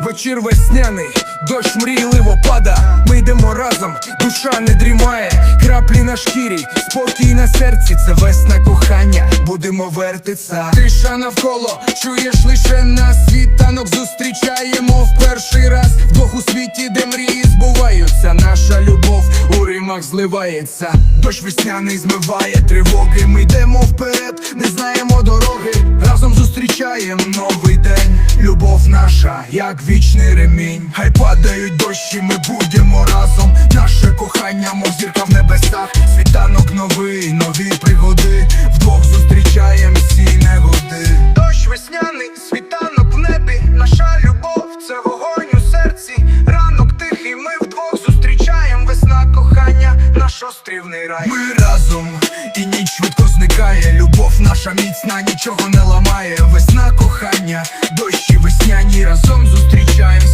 Вечір весняний, дощ мрійливо пада. Ми йдемо разом, душа не дрімає, краплі на шкірі, спокій на серці, це весна кохання, будемо вертиться. Тиша навколо, чуєш лише нас світанок зустрічаємо в перший раз вдвох у світі, де мрії збуваються. Наша любов у римах зливається. Дощ весняний змиває тривоги. Ми йдемо вперед, не знаємо зустрічаємо новий день. Любов наша, як вічний ремінь. Хай падають дощі, ми будемо разом. Наше кохання, мов зірка в небесах. Світанок новий, нові пригоди. Вдвох зустрічаємо всі негоди. Дощ весняний, світанок в небі. Наша любов, це вогонь у серці. Ранок тихий, ми вдвох зустрічаємо весна кохання, наш острівний рай. Ми разом, зникає. Любов наша міцна, нічого не ламає. Весна кохання, дощі весняні разом зустрічаємо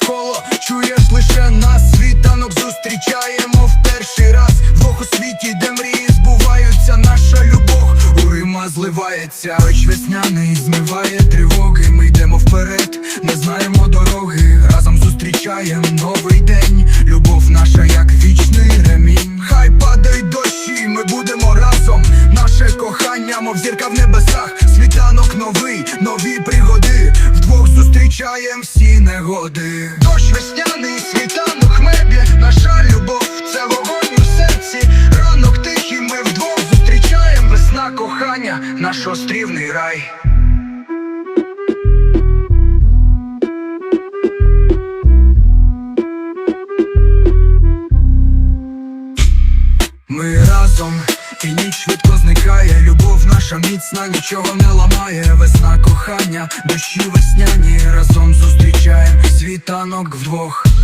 навколо, чуєш лише нас Світанок зустрічаємо в перший раз. Двох у світі, де мрії збуваються Наша любов у Рима зливається. Дощ весняний змиває тривоги Ми йдемо вперед, Вдвох всі негоди. Дощ весняний, світанок в небі Наша любов, це вогонь у серці. Ранок тихий, ми вдвох зустрічаємо Весна кохання, наш острівний рай. Ми разом, і ніч швидко зникає. Любов наша міцна, нічого не ламає. Кохання, дощі весняні разом зустрічаємо світанок вдвох.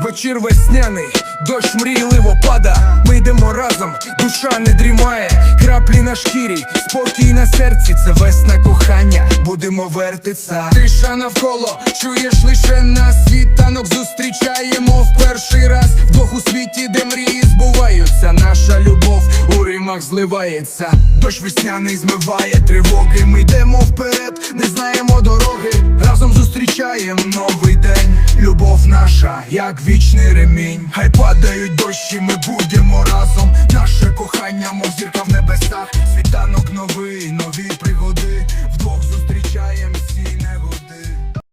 Вечір весняний, дощ мрійливо пада. Ми йдемо разом, душа не дрімає, краплі на шкірі, спокій на серці, це весна кохання, будемо вертиться. Тиша навколо, чуєш лише нас світанок зустрічаємо в перший раз вдвох у світі, де мрії збуваються. Любов у зливається. Дощ весняний змиває тривоги. Ми йдемо вперед, не знаємо дороги. Разом зустрічаємо новий день. Любов наша, як вічний ремінь. Хай падають дощі, ми будемо разом. Наше кохання, мов зірка в небесах. Світанок новий,